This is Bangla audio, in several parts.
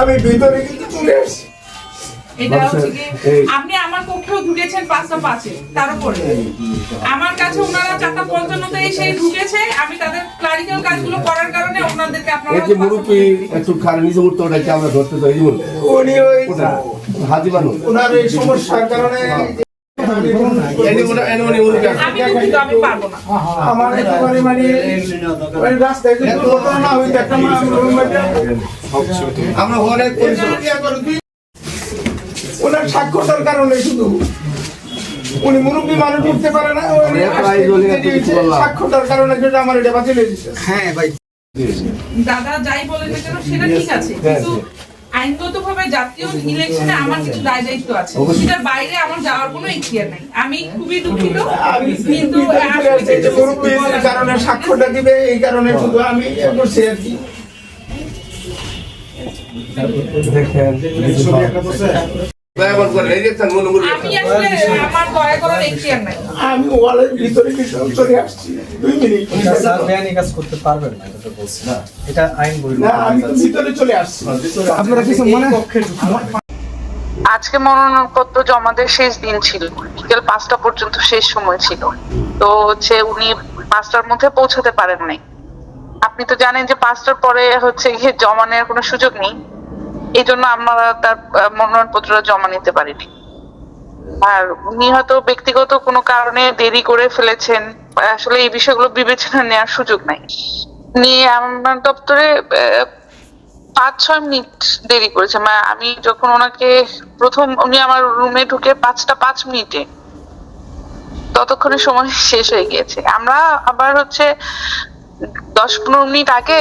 আমি ভিতরে কিন্তু চলে আসছি। এটা হচ্ছে কি আপনি আমার কক্ষেও ঢুকেছেন পাঁচটা পাঁচে তার উপরে। আমার কাছে ওনারা চারটা পঞ্চান্নতে এসে ঢুকেছে আমি তাদের ক্লারিক্যাল কাজগুলো করার কারণে ওনাদেরকে আপনারা এই যে মুরব্বী একটু খারাপ নিচে উঠতে ওটাকে আমরা ধরতে চাই। উনি ওই হাজি মানুষ ওনার এই সমস্যার কারণে আমার একেবারে মানে ওই রাস্তায় যদি দুর্ঘটনা হইতো একটা আমরা অনেক পরিশ্রম ওনার সাক্ষরতার কারণে শুধু। উনি মুরব্বী মানুষ উঠতে পারে না। সাক্ষরতার কারণে যেটা আমার এটা বাতিল হয়ে দিচ্ছে। দাদা যাই বলেন সেটা ঠিক আছে। হ্যাঁ, কিন্তু আইনগত ভাবে জাতীয় ইলেকশনে আমার কিছু দায় দায়িত্ব আছে। সেটার বাইরে আমার যাওয়ার কোনো ইচ্ছিয়ার নাই। আমি খুবই দুঃখিত কিন্তু কারণে সাক্ষ্যটা দিবে এই কারণে শুধু আমি করছি আর কি। দেখেন দয়া করে এই যে একটা মুরব্বি মুরব্বি আমি আছে। আসলে আমার দয়া করার ইখতিয়ার নাই। আমি ওয়ালের ভিতরে চলে আসছি? দুই মিনিট। কাজ করতে পারবেন না এটা বলছি না। এটা আইন বৈধ না আমি ভিতরে চলে আসছি। আপনারা কিছু মনে আজকে মনোনয়নপত্র জমা দেওয়ার শেষ দিন ছিল বিকেল পাঁচটা পর্যন্ত শেষ সময় ছিল। তো হচ্ছে উনি পাঁচটার মধ্যে পৌঁছাতে পারেন নাই। আপনি তো জানেন যে পাঁচটার পরে হচ্ছে গিয়ে জমা নেওয়ার কোনো সুযোগ নেই। এই জন্য আমরা তার মনোনয়নপত্র জমা নিতে পারিনি। আর উনি হয়তো ব্যক্তিগত কোনো কারণে দেরি করে ফেলেছেন। আসলে এই বিষয়গুলো বিবেচনা নেওয়ার সুযোগ নাই। নিয়ে আমার দপ্তরে পাঁচ ছয় মিনিট দেরি করেছে। মানে আমি যখন ওনাকে প্রথম, উনি আমার রুমে ঢুকে পাঁচটা পাঁচ মিনিটে, ততক্ষণে সময় শেষ হয়ে গিয়েছে। আমরা আবার হচ্ছে দশ পনেরো মিনিট আগে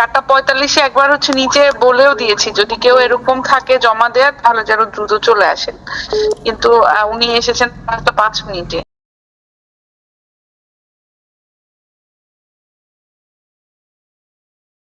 চারটা পঁয়তাল্লিশে একবার হচ্ছে নিচে বলেও দিয়েছি, যদি কেউ এরকম থাকে জমা দেওয়ার তাহলে যেন দ্রুত চলে আসেন। কিন্তু উনি এসেছেন পাঁচ মিনিটে।